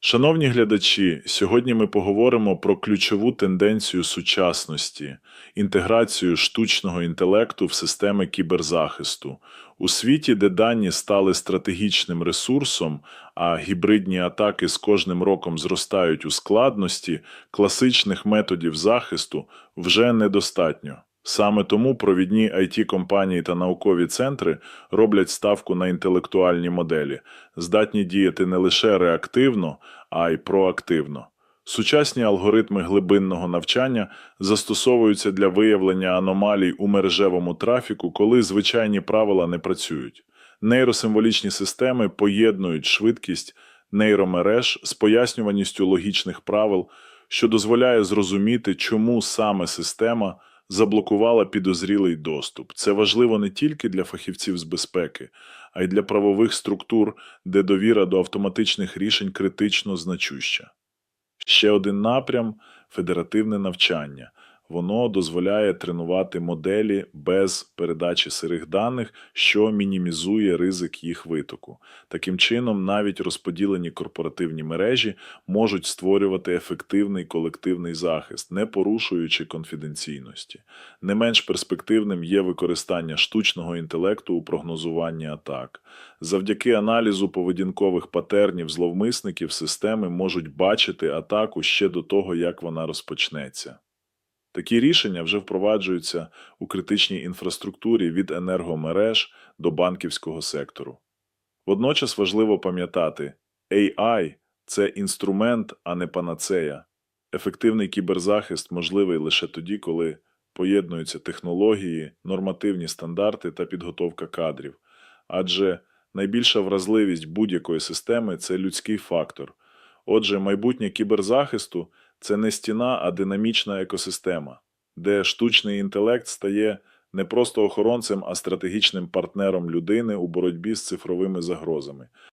Шановні глядачі, сьогодні ми поговоримо про ключову тенденцію сучасності інтеграцію штучного інтелекту в системи кіберзахисту. У світі, де дані стали стратегічним ресурсом, а гібридні атаки з кожним роком зростають у складності, класичних методів захисту вже недостатньо. Саме тому провідні IT-компанії та наукові центри роблять ставку на інтелектуальні моделі, здатні діяти не лише реактивно, а й проактивно. Сучасні алгоритми глибинного навчання застосовуються для виявлення аномалій у мережевому трафіку, коли звичайні правила не працюють. Нейросимволічні системи поєднують швидкість нейромереж з пояснюваністю логічних правил, що дозволяє зрозуміти, чому саме система заблокувала підозрілий доступ. Це важливо не тільки для фахівців з безпеки, а й для правових структур, де довіра до автоматичних рішень критично значуща. Ще один напрям федеративне навчання. Воно дозволяє тренувати моделі без передачі сирих даних, що мінімізує ризик їх витоку. Таким чином, навіть розподілені корпоративні мережі можуть створювати ефективний колективний захист, не порушуючи конфіденційності. Не менш перспективним є використання штучного інтелекту у прогнозуванні атак. Завдяки аналізу поведінкових патернів зловмисників системи можуть бачити атаку ще до того, як вона розпочнеться. Такі рішення вже впроваджуються у критичній інфраструктурі від енергомереж до банківського сектору. Водночас важливо пам'ятати, AI – це інструмент, а не панацея. Ефективний кіберзахист можливий лише тоді, коли поєднуються технології, нормативні стандарти та підготовка кадрів. Адже найбільша вразливість будь-якої системи це людський фактор. Отже, майбутнє кіберзахисту це не стіна, а динамічна екосистема, де штучний інтелект стає не просто охоронцем, а стратегічним партнером людини у боротьбі з цифровими загрозами.